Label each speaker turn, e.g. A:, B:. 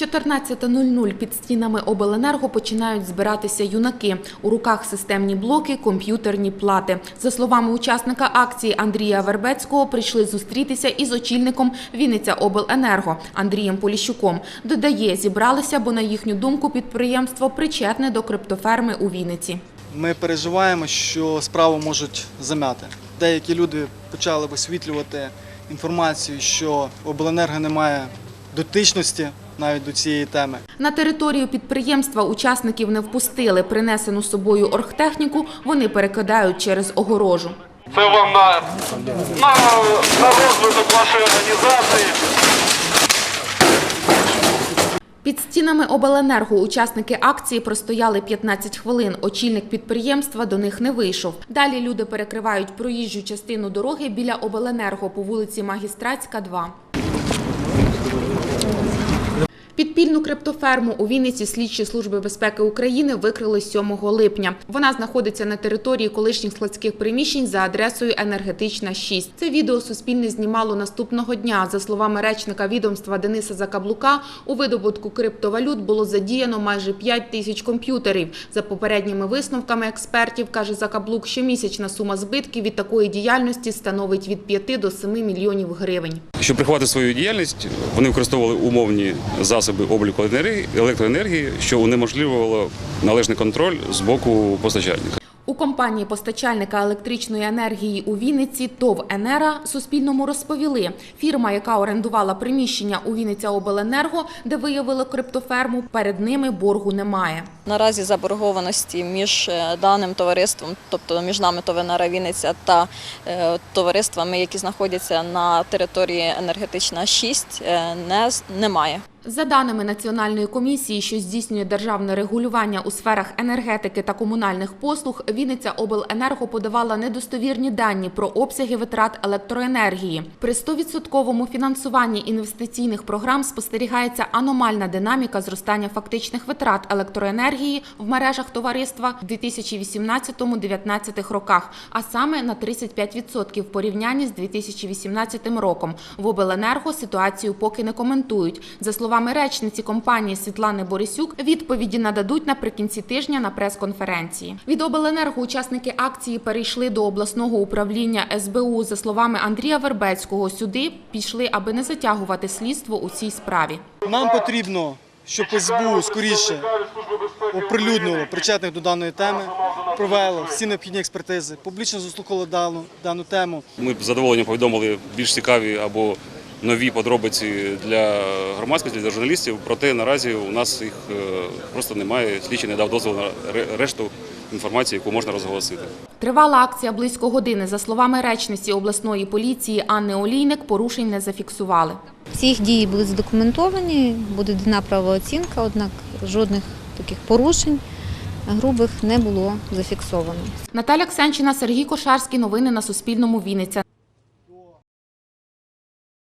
A: 14.00 під стінами обленерго починають збиратися юнаки. У руках системні блоки, комп'ютерні плати. За словами учасника акції Андрія Вербецького, прийшли зустрітися із очільником Вінниця Обленерго Андрієм Поліщуком. Додає, зібралися, бо на їхню думку підприємство причетне до криптоферми у Вінниці.
B: Ми переживаємо, що справу можуть замяти. Деякі люди почали висвітлювати інформацію, що обленерго немає дотичності навіть до цієї теми.
A: На територію підприємства учасників не впустили. Принесену собою оргтехніку вони перекидають через огорожу.
C: Це вам на, на, на розвиток вашої організації.
A: Під стінами обленерго учасники акції простояли 15 хвилин. Очільник підприємства до них не вийшов. Далі люди перекривають проїжджу частину дороги біля обленерго по вулиці Магістратська, 2. Підпільну криптоферму у Вінниці слідчі служби безпеки України викрили 7 липня. Вона знаходиться на території колишніх складських приміщень за адресою Енергетична 6. Це відео Суспільне знімало наступного дня. За словами речника відомства Дениса Закаблука, у видобутку криптовалют було задіяно майже 5 тисяч комп'ютерів. За попередніми висновками експертів, каже Закаблук, щомісячна сума збитків від такої діяльності становить від 5 до 7 мільйонів гривень.
D: Щоб приховати свою діяльність, вони використовували умовні засоби обліку електроенергії, що унеможливувало належний контроль з боку постачальника.
A: У компанії постачальника електричної енергії у Вінниці ТОВ «Енера» Суспільному розповіли, фірма, яка орендувала приміщення у Вінниця Обленерго, де виявили криптоферму, перед ними боргу немає.
E: Наразі заборгованості між е, даним товариством, тобто між нами Товенера Вінниця та е, товариствами, які знаходяться на території енергетична 6, е, не з- немає.
A: За даними Національної комісії, що здійснює державне регулювання у сферах енергетики та комунальних послуг, Вінниця Обленерго подавала недостовірні дані про обсяги витрат електроенергії. При 100% фінансуванні інвестиційних програм спостерігається аномальна динаміка зростання фактичних витрат електроенергії в мережах товариства в 2018-2019 роках, а саме на 35% в порівнянні з 2018 роком. В обленерго ситуацію поки не коментують. За словами речниці компанії Світлани Борисюк, відповіді нададуть наприкінці тижня на прес-конференції. Від обленерго учасники акції перейшли до обласного управління СБУ. За словами Андрія Вербецького, сюди пішли, аби не затягувати слідство у цій справі.
B: Нам потрібно, щоб СБУ скоріше оприлюднило причетних до даної теми, провело всі необхідні експертизи, публічно заслухало дану, дану тему.
D: Ми б з задоволенням повідомили більш цікаві або нові подробиці для громадськості, для журналістів. Проте наразі у нас їх е, просто немає. Слідчий не дав дозволу на решту інформації, яку можна розголосити.
A: Тривала акція близько години. За словами речниці обласної поліції Анни Олійник, порушень не зафіксували.
F: Всі їх дії були задокументовані, буде дана правова оцінка, однак жодних таких порушень грубих не було зафіксовано.
A: Наталя Ксенчина, Сергій Кошарський. Новини на Суспільному. Вінниця.